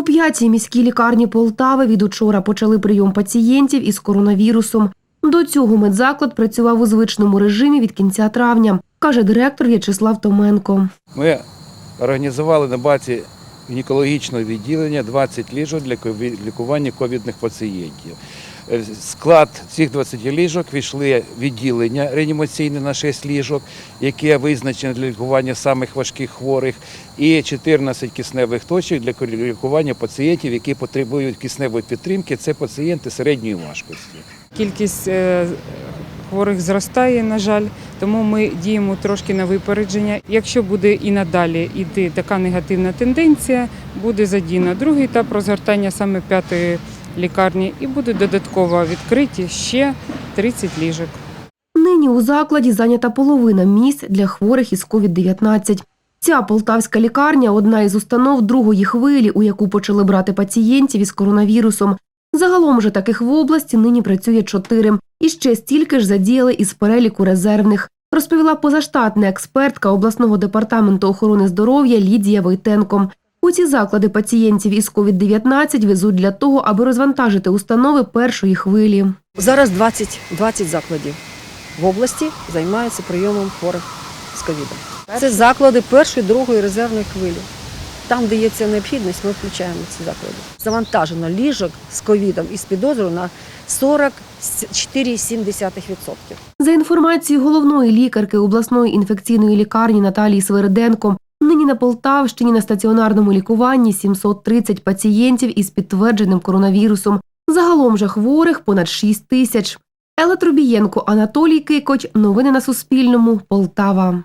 У п'ятій міській лікарні Полтави від учора почали прийом пацієнтів із коронавірусом. До цього медзаклад працював у звичному режимі від кінця травня, каже директор В'ячеслав Томенко. Ми організували на базі гінекологічного відділення 20 ліжок для лікування ковідних пацієнтів. Е, в Склад цих 20 ліжок війшли відділення реанімаційне на 6 ліжок, яке визначено для лікування самих важких хворих, і 14 кисневих точок для лікування пацієнтів, які потребують кисневої підтримки. Це пацієнти середньої важкості. Кількість е, хворих зростає, на жаль, тому ми діємо трошки на випередження. Якщо буде і надалі йти така негативна тенденція, буде задіяно другий етап розгортання саме п'ятої лікарні і буде додатково відкриті ще 30 ліжок. Нині у закладі зайнята половина місць для хворих із COVID-19. Ця полтавська лікарня одна із установ другої хвилі, у яку почали брати пацієнтів із коронавірусом. Загалом же таких в області нині працює чотири. І ще стільки ж задіяли із переліку резервних, розповіла позаштатна експертка обласного департаменту охорони здоров'я Лідія Войтенко. У ці заклади пацієнтів із COVID-19 везуть для того, аби розвантажити установи першої хвилі. Зараз 20, 20 закладів в області займаються прийомом хворих з ковідом. Це заклади першої, другої резервної хвилі. Там, де є ця необхідність, ми включаємо ці заклади. Завантажено ліжок з ковідом і з підозрою на 44,7%. За інформацією головної лікарки обласної інфекційної лікарні Наталії Свериденко, нині на Полтавщині на стаціонарному лікуванні 730 пацієнтів із підтвердженим коронавірусом. Загалом же хворих понад 6 тисяч. Елла Трубієнко, Анатолій Кикоч. Новини на Суспільному. Полтава.